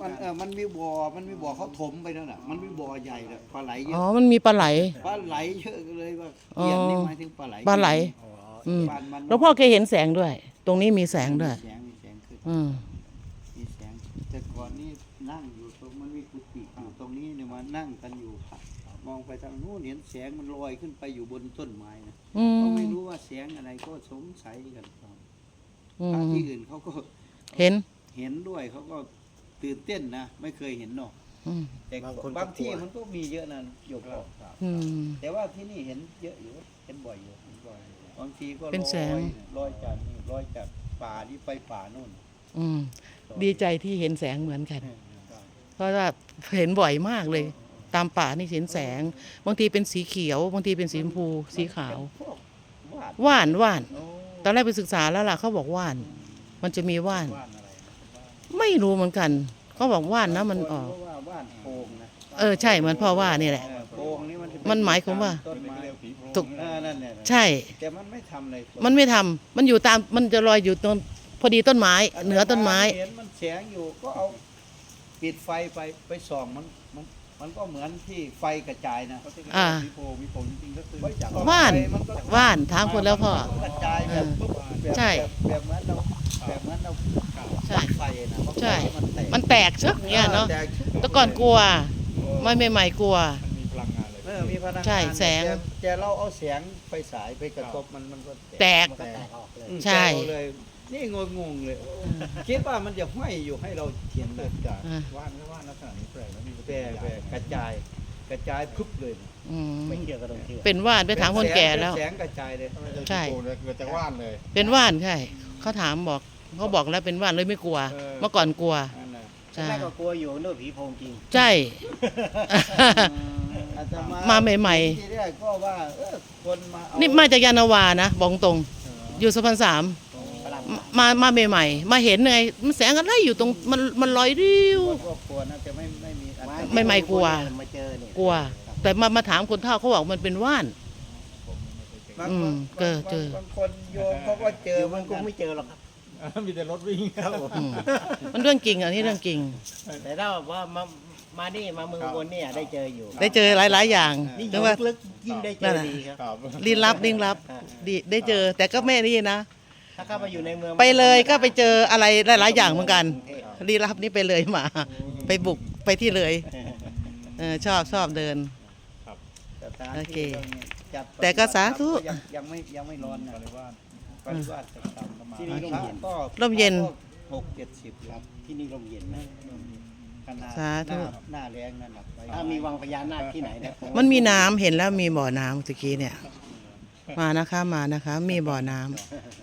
มันเออมันมีบ่อมันมีบ่อเขาถมไปนั่นน่ะมันมีบ่อใหญ่เลยปลาไหลเยอ๋อ อะมันมีปลาไหล ปลาไหลเยอะเลยว่าเขียนนี่หมายถึงปลาไหลปลาไหลอืม บ้านมันแล้วพ่อเคยเห็นแสงด้วย ตรงนี้มีแสงด้วย มีแสงมีแสงขึ้นอืม มีแสงแต่ก่อนนี่นั่งอยู่ตรงมันมีกุฏิอยู่ตรงนี้เนี่ยมานั่งกันอยู่ค่ะมองไปทางนู้นเห็นแสงมันลอยขึ้นไปอยู่บนต้นไม้นะอืม ก็ไม่รู้ว่าแสงอะไรก็สงสัยกันครับอืพระม ที่อื่นเขาก็เห็น เห็นด้วยเขาก็ ตื่นเต้นนะ ไม่เคยเห็นหรอกอืมแต่บางคนก็บางที่กลัว มันก็มีเยอะนะหยกบอกอืม แต่ว่าที่นี่เห็นเยอะอยู่เห็นบ่อยอยู่เห็นบ่อยบางทีก็เป็นแสง ลอยลอยจากนี่ลอยจากป่านี่ไปป่านู่นอืมดีใจที่เห็นแสงเหมือนกัน เพราะว่าเห็นบ่อยมากเลย ตามป่านี่เห็นแสง บางทีเป็นสีเขียวบางทีเป็นสีชมพูสีขาวพวกวาดว่านว่าน โอ้ตอนแรกไปศึกษาแล้วล่ะเขาบอกว่าน มันจะมีว่านว่านอะไรนะไม่รู้เหมือนกัน เขาบอกว่านนะมันออกเพราะว่าว่านโพงนะเออใช่เหมือนพ่อว่านี่แหละ เออโพงนี่มันจะมันหมายความว่า ต้นไม้ถูก เออนั่นแหละใช่แต่แต่มันไม่ทำเลยมันไม่ทำมันอยู่ตามมันจะลอยอยู่ตรงพอดีต้นไม้ เหนือต้นไม้ เห็นมันแสงอยู่ก็เอาปิดไฟไปไปส่องมันมัน มันก็เหมือนที่ไฟกระจายนะอ่า มีโพมีโพจริงๆก็คือว่านมันก็ว่านถามคนแล้วพ่อกระจายแบบปุ๊บแบบใช่ แบบแบบเหมือนเราแบบเหมือนเราใช่ ไฟนะใช่มันแตก มันแตกชึกเนี้ยเนาะแตกชึแต่ก่อนกลัวไม่ใหม่ๆกลัว มันมีพลังงานเลยเออมีพลังงานใช่แสงต่แต่เราเอาแสงไฟฉายไปกระทบมันมันก็แตกมันก็แตกออกเลย ใช่ แตกออกเลย นี่งงงๆเลย คิดว่ามันจะห้อยอยู่ให้เราเทียนเลเกิยดจากอ่าว่านไม่ว่านลักษณะนี้แปลกแล้วมีปฏิแปรกิริยาแปรกระจาย กระจายพึบเลยอืมไม่เชื่อก็ต้องเชื่อเป็นว่านไปถามคนแก่แล้ว เป็นแสงกระจายเลยทำไมจะใช่โพเลยเกิดจากว่านเลย เป็นว่านใช่เขาถามบอกเขาบอกแล้วเป็นว่านเลยไม่กลัวเมื่อก่อนกลัวนั่น น่ะใช่แรกก็กลัวอยู่นู่นผีโพงจริงใช่ อาตมาใหม่ๆ ทีแรกก็ว่าเออคนมาเอานี่มาจากยานาวานะบอกตรง อยู่สะพานสามฝรั่งมามาใหม่ๆ มาเห็นไงมันแสงอะไรอยู่ตรงมันมันลอยริ้วคนก็กลัวนะแต่ไม่ไม่มีอันตรายไม่ไม่กลัว มาเจอเนี่ยกลัว แต่มามาถามคนเฒ่าเขาบอกมันเป็นว่าน บางอืคมนเจอเจอ บางคนโยมเขาก็เจอเจอมัมันนก็คงไม่เจอหรอกครับ มีแต่รถวิ่งครับผมอืมมันเรื่องจริงอันนี้เรื่องจริง แต่ถ้าว่ามามานี่มาเมืองอุบนเนี่ยได้เจออยู่ได้เจอหลาย ๆ อย่างนี่อถึยู่งว่า ลึกๆยิ่งได้เจนั่อนน่ะ ดีครับ ครับลี้ลับลี้ลับดีได้เจอ แต่ก็ไม่นี่นะ ถ้าเข้ามาอยู่ในเมืองไปเลยก็ไปเจออะไรหลาย ๆ อย่างเหมือนกันกรุงเทพลี้ลับนี่ไปเลยมา ไปบุกไปที่เลยเออชอบชอบเดิน สถานโอเคที่จัดแต่ก็สาธุ ยังยังไม่ยังไม่ร้อนนะปริวา สปริวาสจะทำประมาณที่นี่ร่มเย็น ก็ร่มเย็น หกเจ็ดสิบครับที่นี่ลมเย็นนะขนาดสาธุ หน้หน้าแรงนั่นน่ะไปถ้ามีวังพญานาคที่ไหนนะผว่ามันมีน้ำเห็นแล้วมีบ่อน้ำตะกี้เนี่ย มานะคะมานะคะ มีบ่อน้ำ